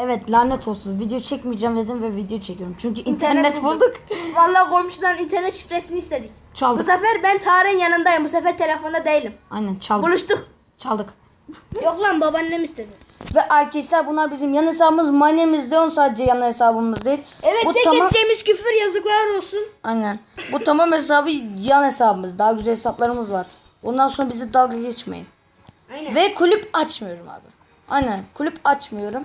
Evet lanet olsun. Video çekmeyeceğim dedim ve video çekiyorum. Çünkü internet, İnternet bulduk. Vallahi komşudan internet şifresini istedik. Çaldık. Bu sefer ben Tarık'ın yanındayım. Bu sefer telefonda değilim. Aynen çaldık. Buluştuk. Çaldık. Yok lan babaannem istedi. Ve arkadaşlar bunlar bizim yan hesabımız. My name is Leon sadece yan hesabımız değil. Evet bu tek tamam. edeceğimiz küfür yazıklar olsun. Aynen. Bu tamam hesabı yan hesabımız. Daha güzel hesaplarımız var. Ondan sonra bizi dalga geçmeyin. Aynen. Ve kulüp açmıyorum abi. Aynen kulüp açmıyorum.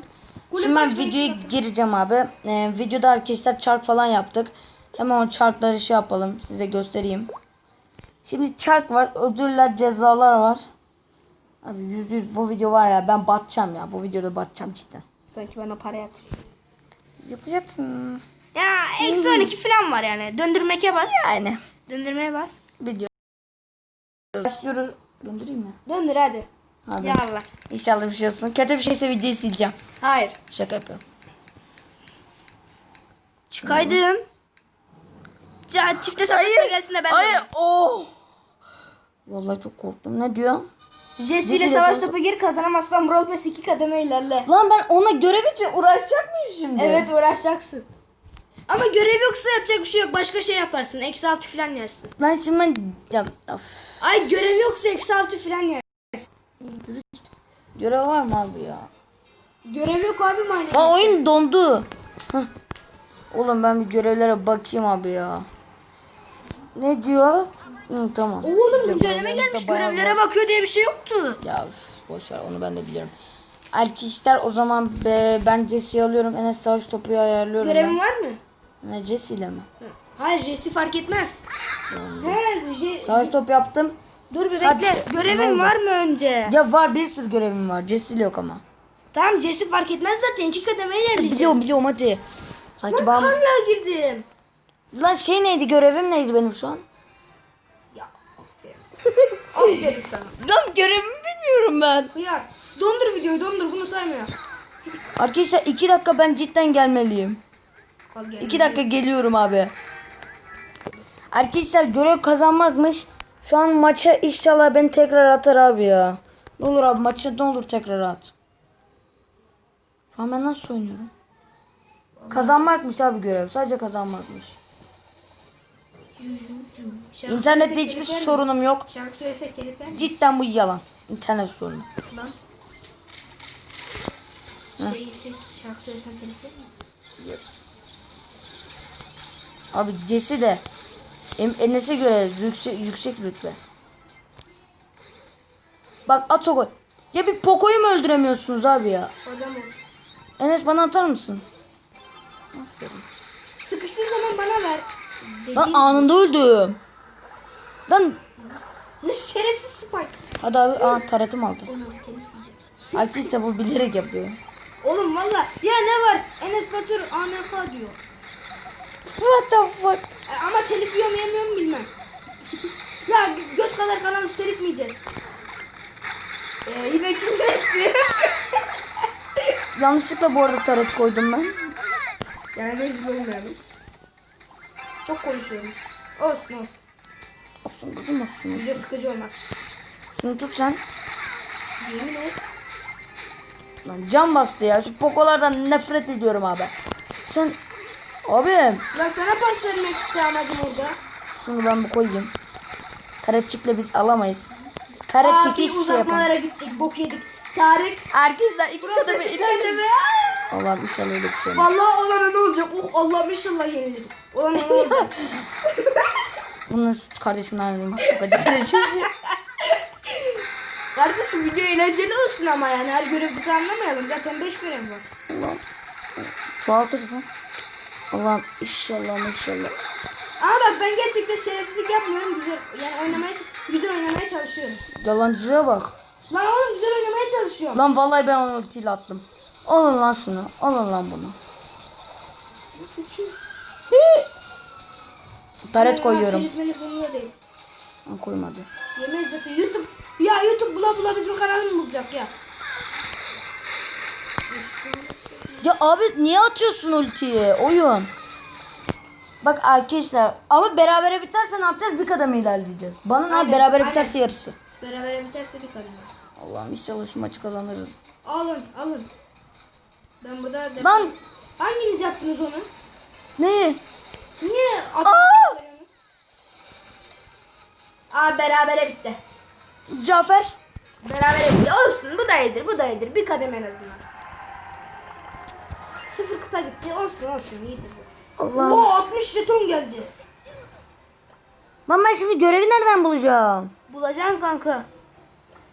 Şimdi ben videoya gireceğim abi. Ee, videoda arkadaşlar çark falan yaptık. Hemen o çarkları şey yapalım. Size göstereyim. Şimdi çark var. Ödüller, cezalar var. Abi yüzde yüz bu video var ya ben batacağım ya. Bu videoda batacağım cidden. Sanki bana para yatırıyor. Yapacaksın. Ya eksi 12 falan var yani. Döndürmeke bas. Yani Döndürmeye bas. video. Başlıyoruz. Döndüreyim mi? Döndür hadi. Abi. Ya Allah. İnşallah bir şey olsun. Kötü bir şeyse videoyu sileceğim. Hayır. Şaka yapıyorum. Çıkaydım. Ya çifte satışa gelsin de ben Hayır. Oh. Vallahi çok korktum. Ne diyor? Jesse ile savaş topu gir kazanamazsan Brawl Pass 2 kademe ilerle. Lan ben ona görev için uğraşacak mıyım şimdi? Evet uğraşacaksın. Ama görev yoksa yapacak bir şey yok. Başka şey yaparsın. Eksi 6 falan yersin. Lan şimdi ben... Ya, of. Ay görev yoksa eksi 6 falan yersin. Görev var mı abi ya? Görev yok abi maalesef. Lan oyun dondu. Hah. Oğlum ben bir görevlere bakayım abi ya. Ne diyor? Hı, tamam. Oğlum güncelleme gelmiş. Görevlere bakıyor diye bir şey yoktu. Ya üf, boş ver onu ben de biliyorum. Arkadaşlar o zaman be, ben Jesse'yi alıyorum. Enes savaş topuyu ayarlıyorum Görevin var mı? Ne Jesse ile mi? Hayır Jesse fark etmez. He, Savaş topu yaptım. Dur bir Hadi. bekle. Görevin var mı önce? Ya var bir sürü görevim var. Jesse ile yok ama. Tamam Jesse fark etmez zaten. iki kademe ilerleyeceğim. Biliyorum biliyorum hadi. Sanki Ben ben... karla girdim. Lan şey neydi görevim neydi benim şu an? Ya aferin. aferin sana. Lan görevimi bilmiyorum ben. Hıyar. Dondur videoyu dondur bunu saymıyor. Arkadaşlar iki dakika ben cidden gelmeliyim. Al gel. İki dakika geliyorum abi. Arkadaşlar görev kazanmakmış. Şu an maça inşallah beni tekrar atar abi ya. Ne olur abi maça ne olur tekrar at. Şu an ben nasıl oynuyorum? Kazanmakmış abi görev. Sadece kazanmakmış. Şarkı İnternette hiçbir sorunum yok. Şarkı söylesek telif? Cidden bu yalan. İnternet sorunu. Lan. Şey yesek, şarkı söylesen telif? Yes. Abi Jesse de Enes'e göre yüksek, yüksek rütbe. Bak at o gol. Ya bir Poco'yu mu öldüremiyorsunuz abi ya? Adam ol. Enes bana atar mısın? Aferin. Sıkıştığın zaman bana ver. Dedi. Lan anında öldüm. Lan Ne şerefsiz spike. hadi abi aa taratım aldı. Yiyeceğiz. Arkadaşlar bu bilerek yapıyor. Oğlum valla ya ne var? Enes Batur AMK diyor. What the fuck? E, ama telif yiyor mu yemiyor mu bilmem. ya gö- göt kadar kanalı telif mi yiyeceğiz? Ee, yine küfür etti. Yanlışlıkla bu arada taret koydum ben. yani rezil olmayalım. Çok konuşuyorum. Olsun olsun. Olsun kızım olsun. olsun. Video sıkıcı olmaz. Şunu tut sen. Yemin et. Lan can bastı ya. Şu pokolardan nefret ediyorum abi. Sen abi Lan sana pas vermek amacım orada. şunu ben bir koyayım. Taretçikle biz alamayız. Taretçik Abi hiçbir şey yapamaz. uzatmalara gidecek. Bok yedik. Tarık. Arkadaşlar iki kademe kademe. Allah'ım inşallah öyle bir şey olmaz. Vallahi olana ne olacak? Oh Allah'ım inşallah yeniliriz. Olana ne olacak? Bunun kardeşimden ayrılmak çok acı şey. Kardeşim video eğlenceli olsun ama yani her görevi anlamayalım. Zaten 5 görev var. Allah'ım. Çoğaltırız lan. Allah'ım inşallah inşallah. Ama bak ben gerçekten şerefsizlik yapmıyorum. Güzel yani oynamaya güzel oynamaya çalışıyorum. Yalancıya bak. Lan oğlum güzel oynamaya çalışıyorum. Lan vallahi ben onu ultiyle attım. Alın lan şunu. Alın lan bunu. Sıçayım. Taret koyuyorum. Ha, koymadı. Yemeyiz zaten YouTube. Ya YouTube bula bula bizim kanalımı bulacak ya. Ya abi niye atıyorsun ultiyi? Oyun. Bak arkadaşlar ama berabere biterse ne yapacağız? Bir kademe ilerleyeceğiz. Bana ne Aynen, berabere aynen. biterse yarısı. Beraber biterse bir kadın. Allah'ım inşallah şu maçı kazanırız. Alın alın. Ben burada Lan Hanginiz yaptınız onu? neyi? Niye Aa! atıyorsunuz? Aa berabere bitti. Cafer. Berabere bitti. Olsun bu da iyidir bu da iyidir. Bir kadem en azından. Sıfır kupa gitti. Olsun olsun iyidir bu. Allah. Oo 60 jeton geldi. Lan ben şimdi görevi nereden bulacağım? Bulacaksın kanka.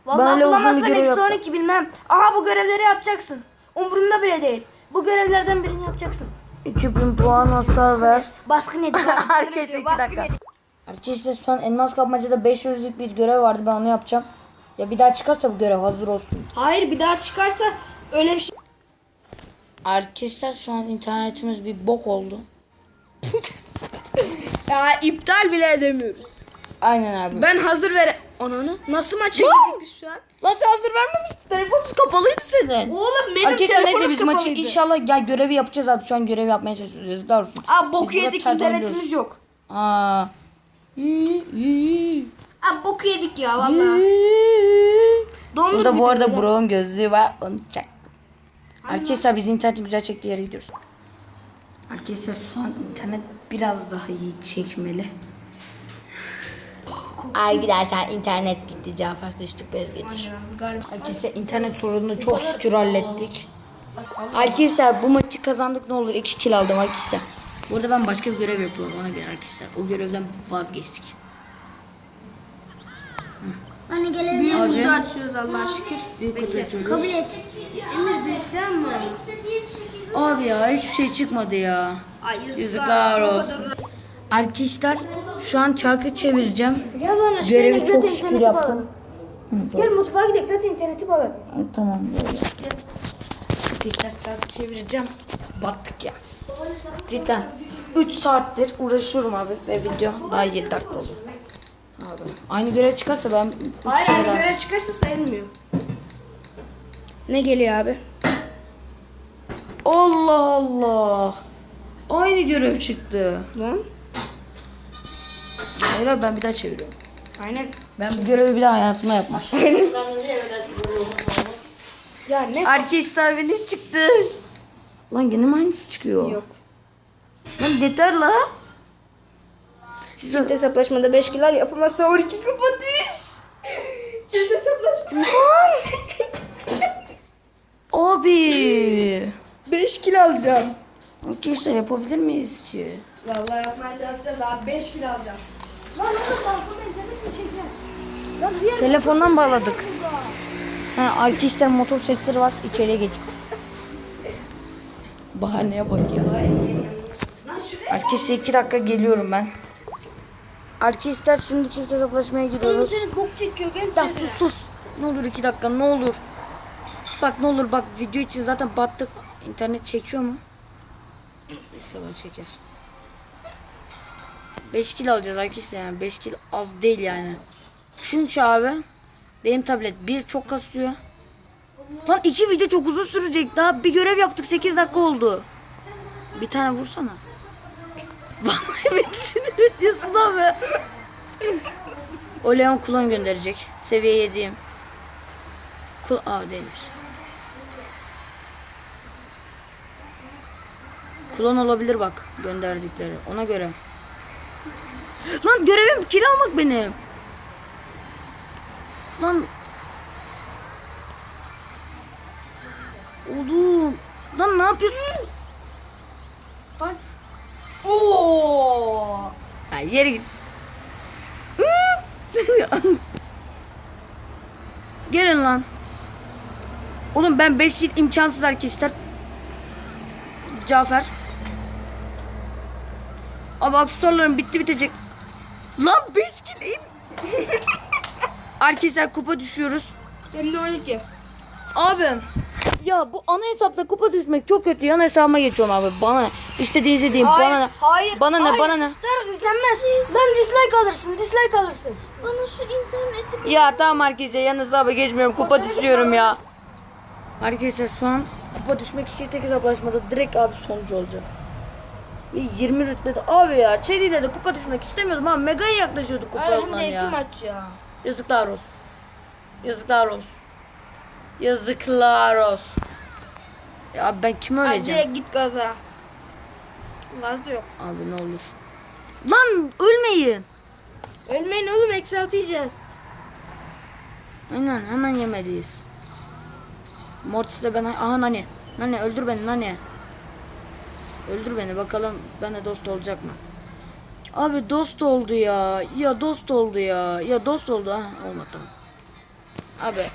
Vallahi uzun bulamazsan görev eksi yaptım. 12 bilmem. Aha bu görevleri yapacaksın. Umurumda bile değil. Bu görevlerden birini yapacaksın. 2000 puan hasar ver. Baskın yedi. Herkes iki dakika. Arkadaşlar an elmas kapmacada 500'lük bir görev vardı ben onu yapacağım. Ya bir daha çıkarsa bu görev hazır olsun. Hayır bir daha çıkarsa öyle bir şey. Arkadaşlar şu an internetimiz bir bok oldu. Ya iptal bile edemiyoruz. Aynen abi. Ben hazır ver. Onu Nasıl maça girdik biz şu an? Lan sen hazır vermemişsin. Telefonumuz kapalıydı senin. Oğlum benim Arkadaşlar neyse telefonum biz maçı kapalıydı. inşallah ya görevi yapacağız abi. Şu an görevi yapmaya çalışıyoruz. Yazıklar olsun. Aa boku Biz burada yedik terden internetimiz ölüyoruz. yok. Aa. İyi, iyi, Aa boku yedik ya. Donduk Burada bu arada de. Bro'nun gözlüğü var. Onu çak. Arkadaşlar biz internetin güzel çektiği yere gidiyoruz. Arkadaşlar şu an internet biraz daha iyi çekmeli. Arkadaşlar internet gitti. Cafer sıçtık bez getir. Arkadaşlar internet sorununu çok şükür hallettik. Arkadaşlar bu maçı kazandık ne olur 2 kill aldım arkadaşlar. Bu arada ben başka bir görev yapıyorum ona göre arkadaşlar. O görevden vazgeçtik. Anne gelebilir Büyük kutu açıyoruz Allah'a şükür. Büyük kutu açıyoruz. Kabul et. Emir bekler mi? Abi ya hiçbir şey çıkmadı ya. Ay yazıklar, Yazıklar olsun. Arkadaşlar şu an çarkı çevireceğim. Aşağı Görevi çok şükür yaptım. bağlı. Gel mutfağa gidelim zaten interneti bağlı. Tamam. Arkadaşlar çarkı çevireceğim. Battık ya. Cidden 3 saattir uğraşıyorum abi ve video daha 7 dakika oldu. Abi. Aynı görev çıkarsa ben 3 Hayır aynı daha... görev çıkarsa sayılmıyor. Ne geliyor abi? Allah Allah. Aynı görev çıktı. Lan. Hayır abi ben bir daha çeviriyorum. Aynen. Ben bu görevi bir daha hayatımda yapmam. Ya ne? Arkadaşlar ve ne çıktı? Lan gene mi aynısı çıkıyor? Yok. Lan yeter la. Çift hesaplaşmada 5 kilo yapamazsa 12 kupa düş. Çift hesaplaşma. Abi. 5 kilo alacağım. Arkadaşlar yapabilir miyiz ki? Vallahi yapmaya çalışacağız abi 5 kilo alacağım. Lan oğlum balkona internet mi çekeceğim? Lan hıyar. Telefondan bağladık. Ha, arkadaşlar motor sesleri var. İçeriye geç. Bahaneye bak ya. Arkadaşlar iki dakika geliyorum ben. Arkadaşlar şimdi çift hesaplaşmaya gidiyoruz. İnternet bok çekiyor Ya içeri. sus sus. Ne olur iki dakika ne olur. Bak ne olur bak video için zaten battık. İnternet çekiyor mu? İnşallah çeker. 5 kilo alacağız arkadaşlar yani 5 kilo az değil yani. Çünkü abi benim tablet bir çok kasıyor. Lan iki video çok uzun sürecek daha bir görev yaptık 8 dakika oldu. Bir tane vursana. Beni sinir ediyorsun abi. O Leon klon gönderecek. Seviye 7'yim. Kul Aa değilmiş. Klon olabilir bak gönderdikleri. Ona göre. Lan görevim kill almak benim. Lan. Oğlum. Lan ne yapıyorsun? Lan. Oo. Yere git. Gelin lan. Oğlum ben 5 yıl imkansız arkadaşlar. Cafer. Abi aksesuarlarım bitti bitecek. Lan 5 kiliyim. arkadaşlar kupa düşüyoruz. Hem de 12. Abim. Ya bu ana hesapta kupa düşmek çok kötü. Yan hesabıma geçiyorum abi. Bana ne? İstediğinizi deyin. Hayır, Bana ne? hayır, Bana ne? hayır. Bana ne? Tarık izlenmez. Lan dislike alırsın, dislike alırsın. Bana şu interneti Ya tamam herkese yan hesaba geçmiyorum. Kupa düşüyorum ya. Arkadaşlar şu an kupa düşmek için tek hesaplaşmada direkt abi sonucu olacak. Bir 20 rütbede abi ya Çeli'yle de kupa düşmek istemiyordum ama megaya yaklaşıyorduk kupa Ay iki ya. maç ya. Yazıklar olsun. Yazıklar olsun. Yazıklar olsun. Ya ben kime öleceğim? Hadi git gaza. Gaz da yok. Abi ne olur. Lan ölmeyin. Ölmeyin oğlum yiyeceğiz. Aynen hemen yemeliyiz. Mortis'le ben... Aha Nani. Nani öldür beni Nani. Öldür beni bakalım bana dost olacak mı? Abi dost oldu ya. Ya dost oldu ya. Ya dost oldu ha. Olmadı. Abi.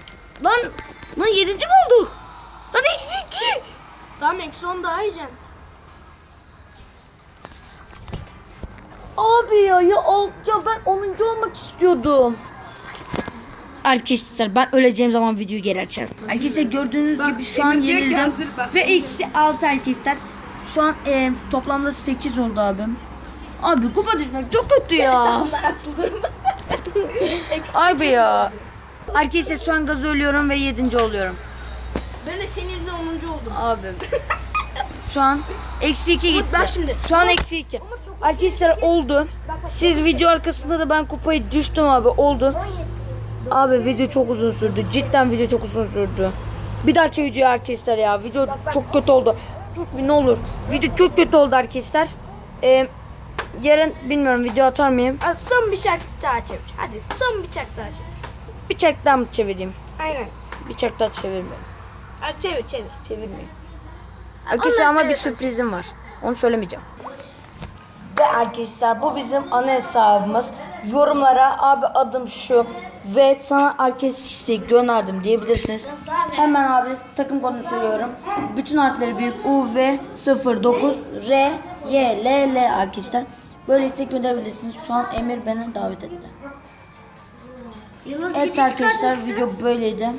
Lan. Lan yedinci mi olduk? Lan eksi iki. Tamam eksi on daha yiyeceğim. Abi ya ya, ol, ya ben 10. olmak istiyordum. Arkadaşlar ben öleceğim zaman videoyu geri açarım. Arkadaşlar gördüğünüz Bak, gibi şu an Emir diyor ki yenildim. hazır, bak. Ve eksi 6 arkadaşlar. Şu an e, toplamda 8 oldu abim. Abi kupa düşmek çok kötü ya. Tamamlar atıldı. eksi. Abi ya. Arkadaşlar şu an gazı ölüyorum ve 7. oluyorum. Ben de senin yüzünden onuncu oldum. Abim. Şu an eksi 2 gitti. bak şimdi. Şu an eksi 2. Arkadaşlar oldu. Siz video arkasında da ben kupayı düştüm abi oldu. Abi video çok uzun sürdü. Cidden video çok uzun sürdü. Bir dahaki video arkadaşlar ya. Video çok kötü oldu. Sus bir ne olur. Video çok kötü oldu arkadaşlar. Ee, yarın bilmiyorum video atar mıyım? Son bir şarkı daha çevir. Hadi son bir şarkı daha çevir. Bir çak daha mı çevireyim? Aynen. Bir çak daha çevirmeyeyim. Hadi çevir çevir. Çevirmeyeyim. Arkadaşlar ama bir sürprizim var. Onu söylemeyeceğim. Ve arkadaşlar bu bizim ana hesabımız. Yorumlara abi adım şu ve sana arkadaş isteği gönderdim diyebilirsiniz. Hemen abi takım kodunu söylüyorum. Bütün harfleri büyük U V 09 R Y L L arkadaşlar. Böyle istek gönderebilirsiniz. Şu an Emir beni davet etti. Yıldız Evet arkadaşlar video böyleydi.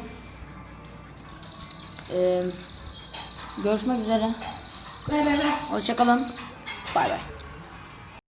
Ee, görüşmek üzere. Bay bay bay. Hoşçakalın. Bay bay.